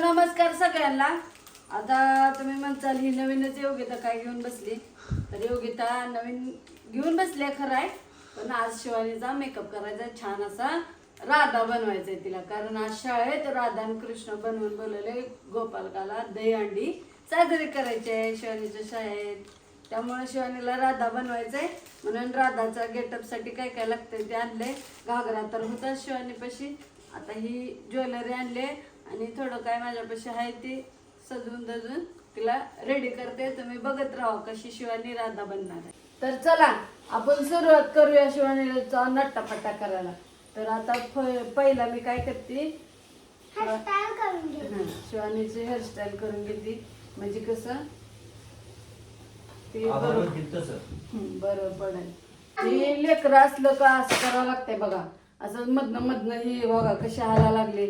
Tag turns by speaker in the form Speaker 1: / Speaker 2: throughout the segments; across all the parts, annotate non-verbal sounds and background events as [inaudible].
Speaker 1: नमस्कार सगळ्यांना. आता तुम्ही म्हणताल ही नवीनच योगिता काय घेऊन बसली? तर योगिता नवीन घेऊन बसली आहे खरं आहे पण आज शिवानीचा मेकअप करायचा आहे, छान असा राधा बनवायचा आहे तिला. कारण आज शाळेत राधा आणि कृष्ण बनवून बोलवले गोपालकाला दहीहंडी साजरी करायची आहे शिवानीच्या शाळेत. त्यामुळे शिवानीला राधा बनवायचंय. म्हणून राधाचा गेटअपसाठी काय काय लागतंय ते आणले घागरा तर होता शिवानीपाशी. आता ही ज्वेलरी आणले आणि थोडं काय माझ्यापाशी आहे ती सजवून दजून तिला रेडी करते. तुम्ही बघत राहा कशी शिवानी राधा बनणार आहे. तर चला आपण सुरुवात करूया शिवानीचा नट्टापट्टा करायला. तर आता पहिला मी काय करते?
Speaker 2: हेअरस्टाईल करून घे
Speaker 1: शिवानीची हेअरस्टाईल करून घेते. म्हणजे कसं? ते बरोबर. हं, बरोबर पडेल ते लेकरं असलं का असं करावं लागतंय बघा. असं मधनं मधनं ही बघा कशी हायला लागले.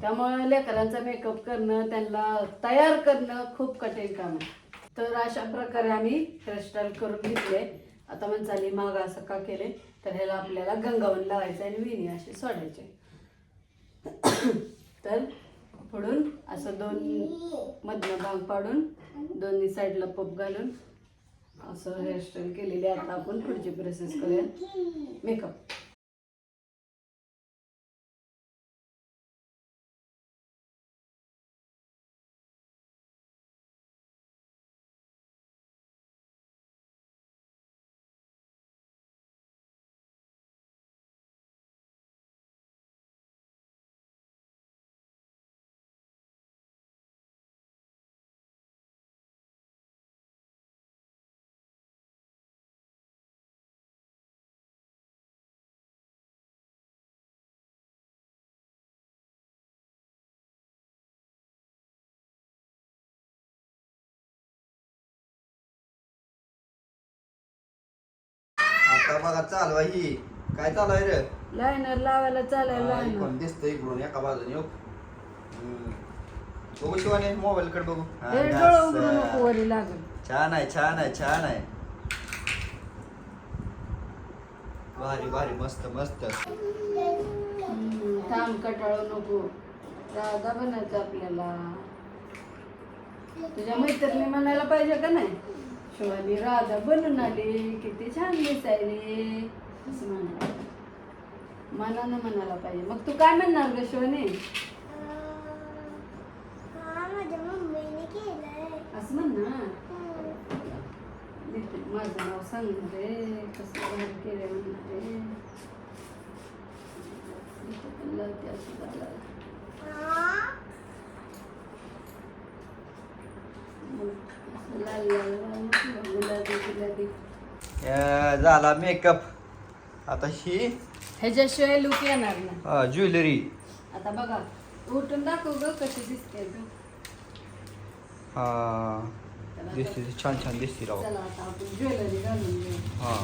Speaker 1: त्यामुळे लेकरांचा मेकअप करणं त्यांना तयार करणं खूप कठीण काम आहे. तर अशा प्रकारे आम्ही हेअरस्टाईल करून घेतले. आता म्हणचाली माग असं का केले? तर ह्याला आपल्याला गंगावन लावायचं आणि विणी असे सोडायचे. [coughs] तर पुढून असं दोन मधनं भाग पाडून दोन्ही साईडला पप घालून असं हेअरस्टाईल केलेली आहे. आता आपण पुढची प्रोसेस करूया. मेकअप
Speaker 3: आता बघा चालू आहे ही. काय चालू आहे रे?
Speaker 1: लायनर लावायला चालेल
Speaker 3: हा,
Speaker 1: लायनर
Speaker 3: दिसतंय इकडून एका बाजूने हो. हम्म. बघू शिवाने मोबाईल कडे बघू. हा,
Speaker 1: हे डोळं उघडू
Speaker 3: असं.
Speaker 1: नको वरी लागेल.
Speaker 3: छान आहे छान आहे छान आहे. भारी भारी मस्त मस्त.
Speaker 1: हम्म, थांब कटाळू नको. राधा बनायचं आपल्याला. तुझ्या मैत्रिणी म्हणायला पाहिजे का नाही? शिवानी राधा बनून आली किती छान दिसायली. असं म्हणायला. मनानं म्हणायला पाहिजे. मग तू काय म्हणणार ग शिवानी? असं म्हण ना
Speaker 2: हम्म.
Speaker 1: लिहिते. माझं नाव सांगणार रे. कसं बाहेर केलं म्हणणार रे. झालं
Speaker 3: अं, झाला मेकअप आता ही
Speaker 1: ह्याच्याशिवाय लुक येणार नाही.
Speaker 3: ज्वेलरी
Speaker 1: आता बघा उठून दाखव ग कशी दिसते ग
Speaker 3: हा दिसते छान छान दिसते राव.
Speaker 1: चला आता आपण ज्वेलरी घालून घेऊ.
Speaker 3: हा.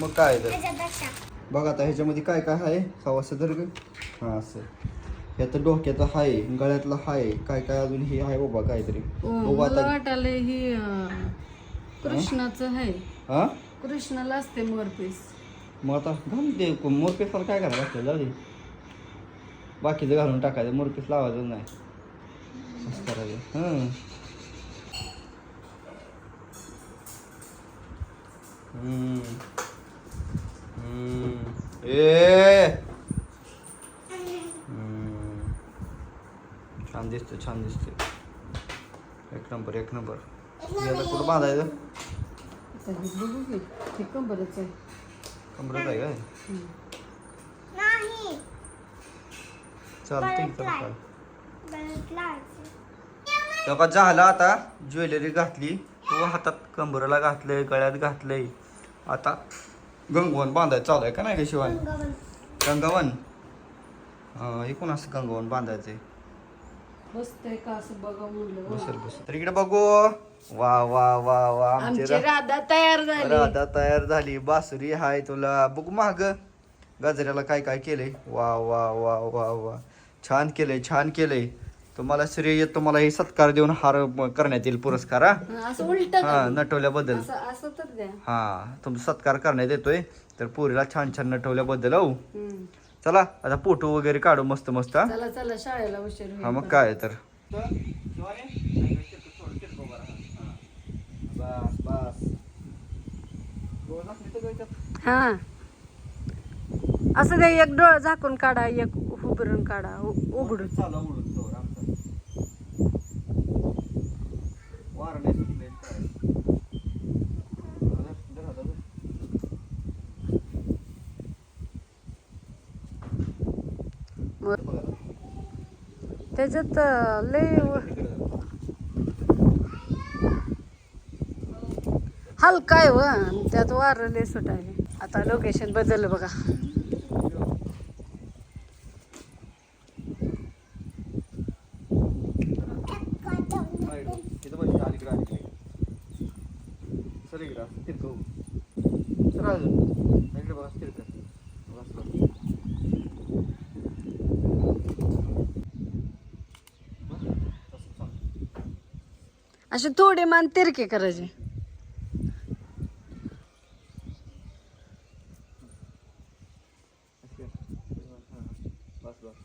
Speaker 3: मग काय तर. बघ आता ह्याच्यामध्ये काय काय आहे? सवासं धर ग? हा असं. ह्याचं डोक्याचं हाय गळ्यातलं हाय काय काय अजून हे आहे बाबा काहीतरी.
Speaker 1: ओ,
Speaker 3: बघू
Speaker 1: मला
Speaker 3: आता.
Speaker 1: वाटायला ही अं, कृष्णाचं आहे.
Speaker 3: हा
Speaker 1: कृष्णाला असते मोरपीस.
Speaker 3: मग आता घालून दे मोरपीसला काय करायला लागतं जाऊ दे. बाकीचं घालून टाकायचं मोरपीस लावायचं नाही. असं करायचं हं. हम्म. हम्म. ए छान दिसतं छान दिसते एक नंबर एक नंबर. याला कुठं बांधायचं?
Speaker 1: कंबरच आहे.
Speaker 3: कमरत आहे काय. तेव्हा झालं आता? ज्वेलरी घातली. तो हातात कंबरला घातलंय गळ्यात घातलंय. आता गंगवन बांधायचं चालू आहे का नाही का शिवानी?
Speaker 2: गंगावन.
Speaker 3: गंगावन अं, हे कोण असं गंगावन बांधायचंय?
Speaker 1: बसतंय का असं बघा म्हणलं.
Speaker 3: बसेल बसेल. तर इकडे बघू. वा वा वा वा. आमची
Speaker 1: आमची
Speaker 3: रा-
Speaker 1: राधा तयार झाली.
Speaker 3: राधा तयार झाली. बासुरी हाय तुला. बघू माग. गजऱ्याला काय काय केलंय? वा वा वा वा वा. छान केलंय छान केलंय. तुम्हाला श्रेय तुम्हाला हे सत्कार देऊन हार म- करण्यात येईल पुरस्कार हा?
Speaker 1: हं, असं उलट
Speaker 3: हा नटवल्याबद्दल.
Speaker 1: असं असं तर द्या.
Speaker 3: हा तुमचा सत्कार करण्यात येतोय. तर पोरीला छान छान नटवल्याबद्दल हो.
Speaker 1: हं.
Speaker 3: चला आता फोटो वगैरे काढू मस्त मस्त हा.
Speaker 1: चला चला शाळेला उशीर
Speaker 3: हा मग. काय तर. बस बस
Speaker 1: हा. असं ते एक डोळ झाकून काढा एक उभरून काढा उ- उघडून.
Speaker 3: चालू उडून तो आमचा वार नाही सुटले काय धर, धर आता, धर.
Speaker 1: मग
Speaker 3: बघा आता.
Speaker 1: त्याच्यात लय व- हलका आहे व त्यात वार लय सुटायले आता लोकेशन बदललं बघा.
Speaker 3: Right. इथं सर इकडं, असं तिरकं हो. सर अजून. इकडे बघा, असं तिरकं. बस, बस. बस, तसं चालू.
Speaker 1: असे थोडे मान तिरके करायचे.
Speaker 3: बस, बस, बस.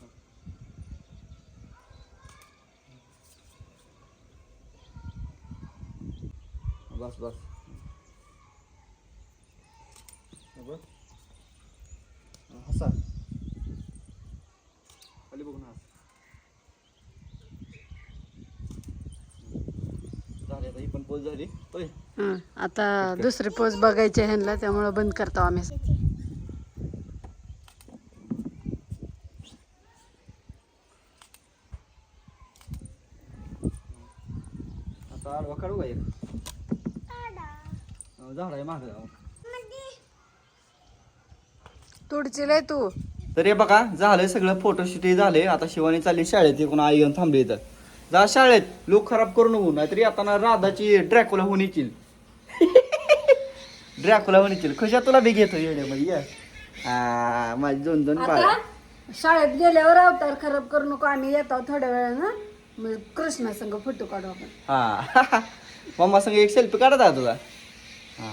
Speaker 3: बस बस हसा खाली बघून हस झाली आता ही पण पोच झाली.
Speaker 1: हं, आता दुसरे पोज बघायचे ह्यांना त्यामुळं बंद करतो आम्ही.
Speaker 3: आता आडवा काढू का एक? अं, झाड आहे मागं.
Speaker 1: तुडची लय तू.
Speaker 3: तर हे बघा झालं सगळं फोटोशूट झाले आता शिवानी चालली शाळेत एकूण आई येऊन थांबली इथं. जा शाळेत लोक खराब करू नको नाहीतरी आता ना राधाची ड्रॅकुला होऊन येतील. [laughs] ड्रॅकुला होऊन येतील. कशा तुला बी घेतो येण्यामध्ये ये. आ, माझी दोन दोन बाळ.
Speaker 1: आता शाळेत गेल्यावर अवतार खराब करू नको आम्ही येतो थोड्या वेळानं. मग कृष्णा संग फोटो काढू आपण.
Speaker 3: हा. [laughs] मम्मा संग एक सेल्फी काढत आहे तुला हा.